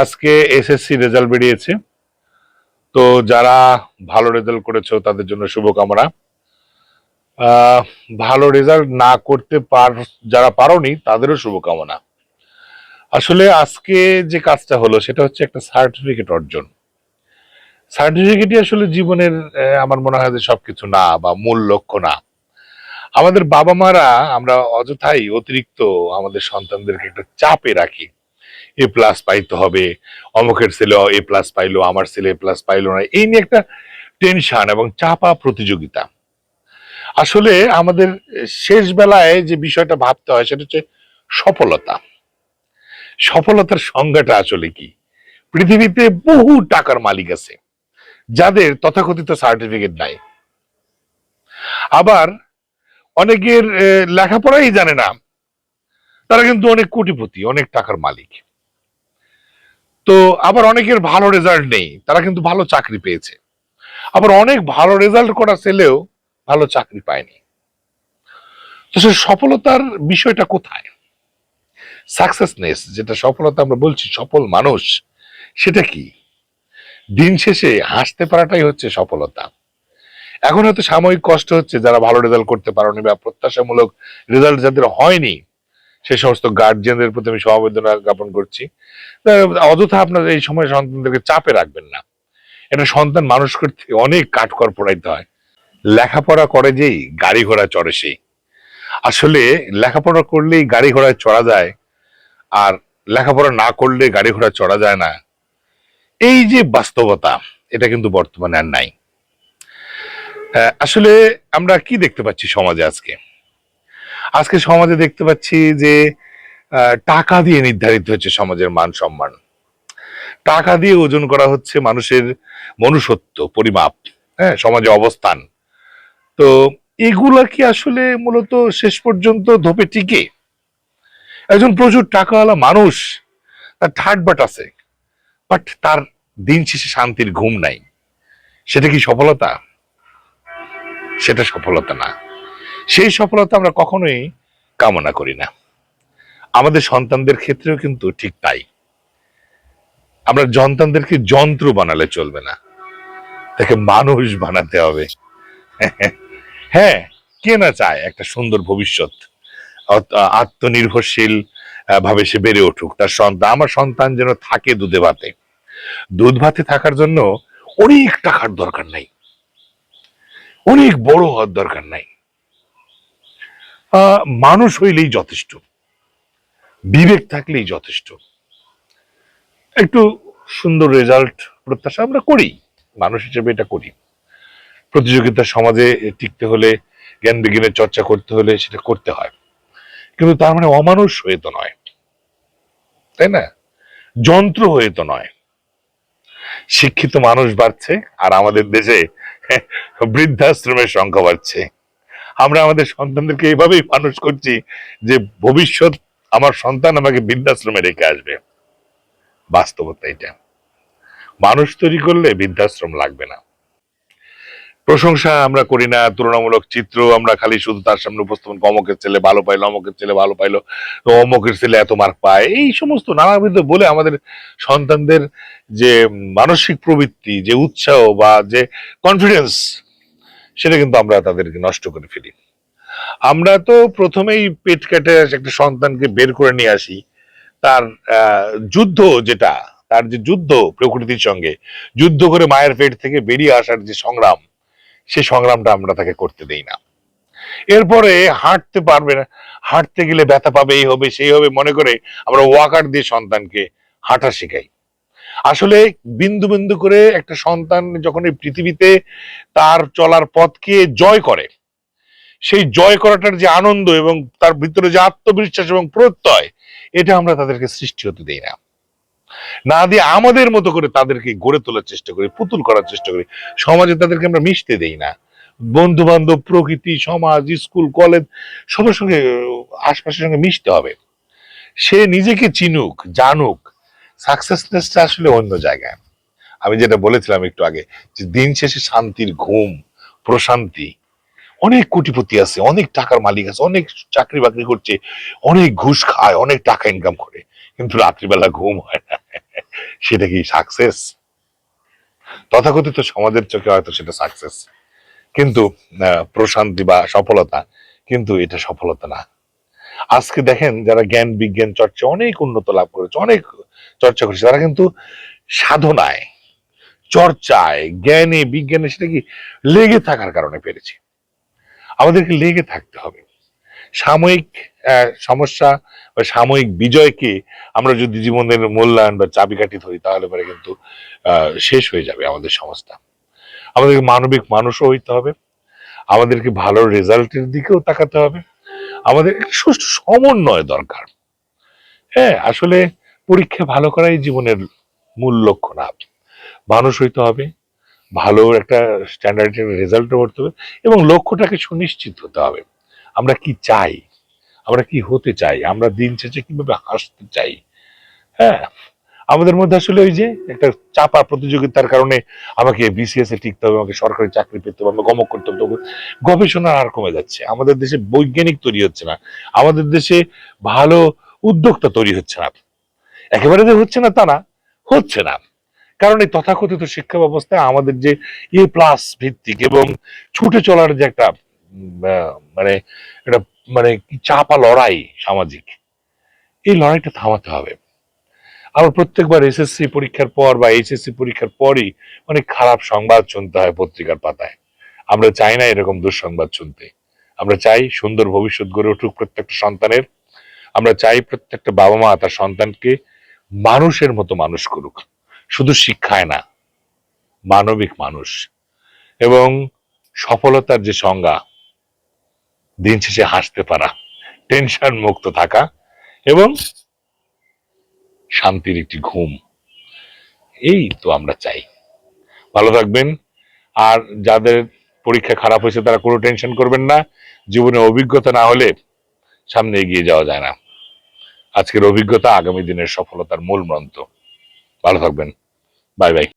আজকে SSC result বেরিয়েছে। তো যারা ভালো রেজাল্ট করেছ, তাদের জন্য শুভকামনা। ভালো রেজাল্ট না করতে পার, যারা পারোনি, তাদেরও শুভকামনা। আসলে আজকে যে কাজটা হলো, সেটা হচ্ছে একটা সার্টিফিকেট অর্জন। সার্টিফিকেটই আসলে জীবনের আমার মনে হয় যে সবকিছু না বা মূল লক্ষ্য না। আমাদের বাবা মারা আমরা অযথাই অতিরিক্ত আমাদের সন্তানদেরকে একটা চাপে রাখি। এ প্লাস পাইতে হবে, অমুকের ছেলে এ প্লাস পাইলো, আমার ছেলে এ প্লাস পাইলো না, এই নিয়ে একটা টেনশন এবং চাপা প্রতিযোগিতা। আসলে আমাদের শেষ বেলায় যে বিষয়টা ভাবতে হয় সেটা হচ্ছে সফলতা। সফলতার সংজ্ঞাটা আসলে কি? পৃথিবীতে বহু টাকার মালিক আছে, যাদের তথাকথিত সার্টিফিকেট নাই। আবার অনেকের লেখাপড়াই জানে না, তারা কিন্তু অনেক কোটিপতি, অনেক টাকার মালিক। তো আবার অনেকের ভালো রেজাল্ট নেই। তারা কিন্তু ভালো চাকরি পেয়েছে। আবার অনেক ভালো রেজাল্ট করা ছেলেও ভালো চাকরি পায়নি। তো সে সফলতার বিষয়টা কোথায়? সাকসেসনেস যেটা সফলতা আমরা বলছি, সফল মানুষ, সেটা কি? দিন শেষে হাসতে পারাটাই হচ্ছে সফলতা। এখন হয়তো সাময়িক কষ্ট হচ্ছে, যারা ভালো রেজাল্ট করতে পারেনি বা প্রত্যাশামূলক রেজাল্ট যাদের হয়নি সেই সমস্ত গার্জিয়ানদের প্রতি আমি সমবেদনা জ্ঞাপন করছি। অযথা আপনারা এই সময় সন্তানদেরকে চাপে রাখবেন না। এটা সন্তান মানুষ করতে অনেক কাঠকর পড়াইতে হয়। লেখাপড়া করে যেই গাড়ি ঘোড়া চড়ে সেই। আসলে লেখাপড়া করলেই গাড়ি ঘোড়ায় চড়া যায় আর লেখাপড়া না করলে গাড়ি ঘোড়া চড়া যায় না। এই যে বাস্তবতা, এটা কিন্তু বর্তমানে আর নাই। আসলে আমরা কি দেখতে পাচ্ছি সমাজে আজকে? আজকে সমাজে দেখতে পাচ্ছি যে টাকা দিয়ে নির্ধারিত হচ্ছে সমাজের মান সম্মান। টাকা দিয়ে ওজন করা হচ্ছে মানুষের মনুষ্যত্ব, পরিমাপ হ্যাঁ সমাজে অবস্থান। তো এগুলা কি আসলে মূলত শেষ পর্যন্ত ধোপে টিকে? একজন প্রচুর টাকাওয়ালা মানুষ, তার ঠাট বাট আছে, বাট তার দিন শেষে শান্তির ঘুম নাই। সেটা কি সফলতা? সেটা সফলতা না। সেই সফলতা আমরা কখনোই কামনা করি না। আমাদের সন্তানদের ক্ষেত্রেও কিন্তু ঠিক তাই। আমরা সন্তানদেরকে যন্ত্র বানালে চলবে না। তাকে মানুষ বানাতে হবে। হ্যাঁ কে না চায় একটা সুন্দর ভবিষ্যৎ? আত্মনির্ভরশীল ভাবে সে বেড়ে উঠুক। তার সন্তান, আমার সন্তান যেন থাকে দুধে ভাতে। দুধ ভাতে থাকার জন্য অনেক টাকার দরকার নাই। অনেক বড় হওয়ার দরকার নাই। মানুষ হইলেই যথেষ্ট। বিবেক থাকলেই যথেষ্ট। একটু সুন্দর রেজাল্ট প্রত্যাশা আমরা করি। মানুষ হিসেবে এটা করি। প্রতিযোগিতা সমাজে টিকতে হলে, জ্ঞান বিজ্ঞানের চর্চা করতে হলে সেটা করতে হয়। কিন্তু তার মানে অমানুষ হয়ে তো নয়। তাই না? যন্ত্র হয়ে তো নয়। শিক্ষিত মানুষ বাড়ছে আর আমাদের দেশে বৃদ্ধাশ্রমের সংখ্যা বাড়ছে। আমরা আমাদের সন্তানদেরকে এইভাবেই মানুষ করছি যে ভবিষ্যৎ আমার সন্তান আমাকে বৃদ্ধাশ্রমে রেখে আসবে। বাস্তবতা এটা। মানুষ তৈরি করলে বৃদ্ধাশ্রম লাগবে না। প্রশংসা আমরা করি না, তুলনামূলক চিত্র আমরা খালি শুধু তার সামনে উপস্থাপন অমকের ছেলে ভালো পাইলো, অমকের ছেলে ভালো পাইলো অমকের ছেলে এত মার্ক পায়। এই সমস্ত নানাবিধ বলে আমাদের সন্তানদের যে মানসিক প্রবৃত্তি, যে উৎসাহ বা যে কনফিডেন্স সেটা কিন্তু আমরা তাদেরকে নষ্ট করে ফেলি। আমরা তো প্রথমেই পেট কেটে একটা সন্তানকে বের করে নিয়ে আসি। তার যুদ্ধ যেটা, তার যে যুদ্ধ প্রকৃতির সঙ্গে, যুদ্ধ করে মায়ের পেট থেকে বেরিয়ে আসার যে সংগ্রাম, সে সংগ্রামটা আমরা তাকে করতে দেই না। এরপরে হাঁটতে পারবে না, হাঁটতে গেলে ব্যথা পাবে, এই হবে, সেই হবে, মনে করে আমরা ওয়াকার দিয়ে সন্তানকে হাঁটা শেখাই। আসলে বিন্দু বিন্দু করে একটা সন্তান যখন এই পৃথিবীতে তার চলার পথকে জয় করে, সেই জয় করাটার যে আনন্দ এবং তার ভিতরে যে আত্মবিশ্বাস এবং প্রত্যয়, এটা আমরা তাদেরকে সৃষ্টি হতে দিই না। না দিয়ে আমাদের মতো করে তাদেরকে গড়ে তোলার চেষ্টা করি, পুতুল করার চেষ্টা করি। সমাজে তাদেরকে আমরা মিশতে দেই না। বন্ধু বান্ধব প্রকৃতি, সমাজ, স্কুল, কলেজ, সবার সঙ্গে, আশপাশের সঙ্গে মিশতে হবে। সে নিজেকে চিনুক, জানুক সাকসেসনেসটা আসলে অন্য জায়গায়। আমি যেটা বলেছিলাম একটু আগে, যে দিন শেষে শান্তির ঘুম, প্রশান্তি, অনেক কোটিপতি আছে, অনেক টাকার মালিক আছে, অনেক চাকরি বাকরি করছে, অনেক ঘুষ খায়, অনেক টাকা ইনকাম করে, কিন্তু রাত্রিবেলা ঘুম হয় না। সেটা কি সাকসেস তথাকথিত সমাজের চোখে হয়তো সেটা সাকসেস কিন্তু প্রশান্তি বা সফলতা, কিন্তু এটা সফলতা না। আজকে দেখেন যারা জ্ঞান, বিজ্ঞান চর্চা অনেক উন্নত লাভ করেছে, অনেক চর্চা করেছে, তারা কিন্তু সাধনায়, চর্চায়, জ্ঞানে, বিজ্ঞানে সেটা কি লেগে থাকার কারণে পেরেছে। আমাদেরকে লেগে থাকতে হবে। সাময়িক সমস্যা বা সাময়িক বিজয়কে আমরা যদি জীবনের মূল্যায়ন বা চাবিকাঠি ধরি, তাহলে পরে কিন্তু শেষ হয়ে যাবে আমাদের সমাজটা। আমাদেরকে মানবিক মানুষও হইতে হবে। আমাদেরকে ভালো রেজাল্টের দিকেও তাকাতে হবে। আমাদের সুষ্ঠু সমন্বয় দরকার। হ্যাঁ আসলে পরীক্ষা ভালো করাই জীবনের মূল লক্ষ্য না। মানুষ হইতে হবে, ভালো একটা স্ট্যান্ডার্ডের রেজাল্ট করতে হবে এবং লক্ষ্যটাকে সুনিশ্চিত হতে হবে। আমরা কি চাই? আমরা কি হতে চাই? আমরা দিন শেষে কীভাবে হাসতে চাই? হ্যাঁ আমাদের মধ্যে আসলে ওই যে একটা চাপা প্রতিযোগিতার কারণে আমাকে বিসিএস এ টিকতে হবে, আমাকে সরকারি চাকরি পেতে হবে, আমাকে গমক করতে হবে গবেষণা আর কমে যাচ্ছে। আমাদের দেশে বৈজ্ঞানিক তৈরি হচ্ছে না, আমাদের দেশে ভালো উদ্যোক্তা তৈরি হচ্ছে না। একেবারে যে হচ্ছে না তা না, হচ্ছে না। কারণ এই তথাকথিত শিক্ষা ব্যবস্থায় আমাদের যে এ প্লাস ভিত্তিক এবং ছুটে চলার যে একটা মানে একটা মানে চাপা লড়াই সামাজিক, এই লড়াইটা থামাতে হবে। আবার প্রত্যেকবার এসএসসি পরীক্ষার পর বা এইচএসসি পরীক্ষার পরই অনেক খারাপ সংবাদ শুনতে হয় পত্রিকার পাতায়। আমরা চাই না এরকম দুঃসংবাদ শুনতে। আমরা চাই সুন্দর ভবিষ্যৎ গড়ে উঠুক প্রত্যেকটা সন্তানের। আমরা চাই প্রত্যেকটা বাবা মা তার সন্তানকে মানুষের মতো মানুষ করুক। শুধু শিক্ষায় না, মানবিক মানুষ। এবং সফলতার যে সংজ্ঞা, দিন শেষে হাসতে পারা টেনশন মুক্ত থাকা এবং শান্তির একটি ঘুম। এই তো আমরা চাই। ভালো থাকবেন। আর যাদের পরীক্ষা খারাপ হয়েছে, তারা কোনো টেনশন করবেন না। জীবনে অভিজ্ঞতা না হলে সামনে এগিয়ে যাওয়া যায় না। আজকের অভিজ্ঞতা আগামী দিনের সফলতার মূল মন্ত্র। ভালো থাকবেন। Bye bye.